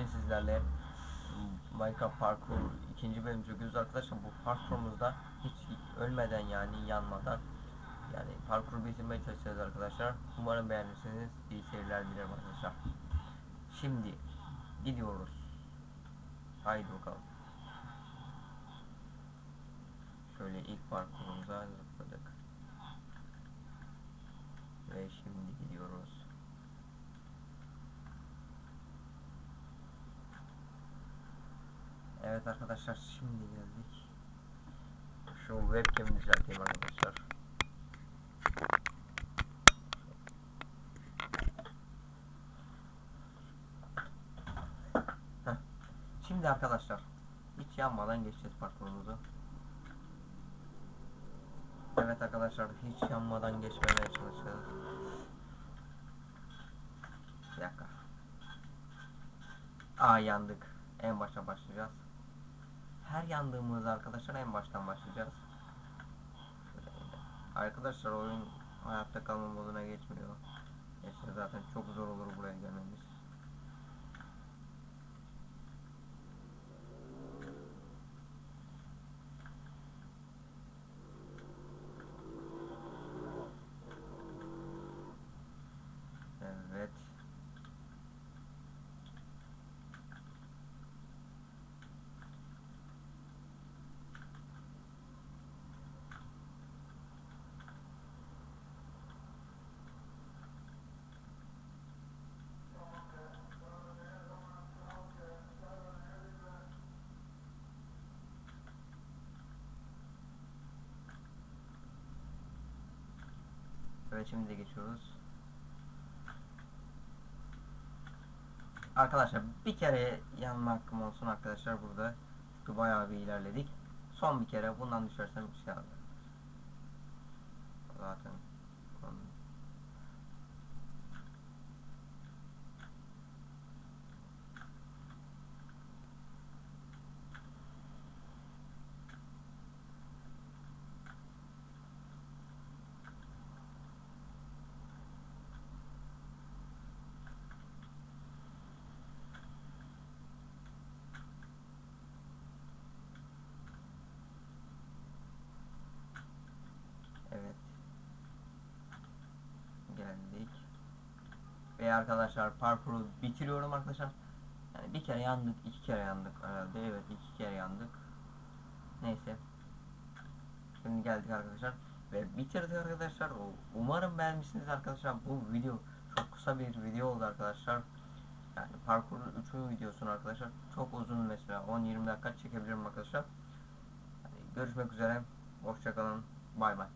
bugün sizlerle Minecraft parkur ikinci bölüm çekiyoruz arkadaşlar. Bu parkurumuzda hiç ölmeden yani yanmadan yani parkuru bitirmeye çalışacağız arkadaşlar. Umarım beğenirsiniz. İyi seyirler dilerim arkadaşlar. Şimdi gidiyoruz. Haydi bakalım. Şöyle ilk parkurumuza zıpladık. Ve şimdi gidiyoruz. Evet arkadaşlar şimdi geldik. Şu webcam'i düzelteyim arkadaşlar. Şimdi arkadaşlar hiç yanmadan geçeceğiz parkurumuzu. Evet arkadaşlar hiç yanmadan geçmemeye çalışacağız. Bir dakika. Aa yandık. En baştan başlayacağız. Her yandığımızda arkadaşlar en baştan başlayacağız. Arkadaşlar oyun hayatta kalma moduna geçmiyor. Geçse zaten çok zor olur buraya gelmemiz. Evet. De geçiyoruz. Arkadaşlar bir kere yanma hakkım olsun arkadaşlar burada. Çünkü bayağı bir ilerledik. Son bir kere bundan düşersem bir şey alır. Zaten Evet. Geldik. Ve arkadaşlar parkuru bitiriyorum arkadaşlar. Yani bir kere yandık, iki kere yandık herhalde. Evet, iki kere yandık. Neyse. Şimdi geldik arkadaşlar ve bitirdik arkadaşlar. Umarım beğenmişsiniz arkadaşlar. Bu video çok kısa bir video oldu arkadaşlar. Yani parkurun 3. videosunu arkadaşlar çok uzun mesela 10-20 dakika çekebilirim arkadaşlar. Yani görüşmek üzere. Hoşçakalın. Bay bay.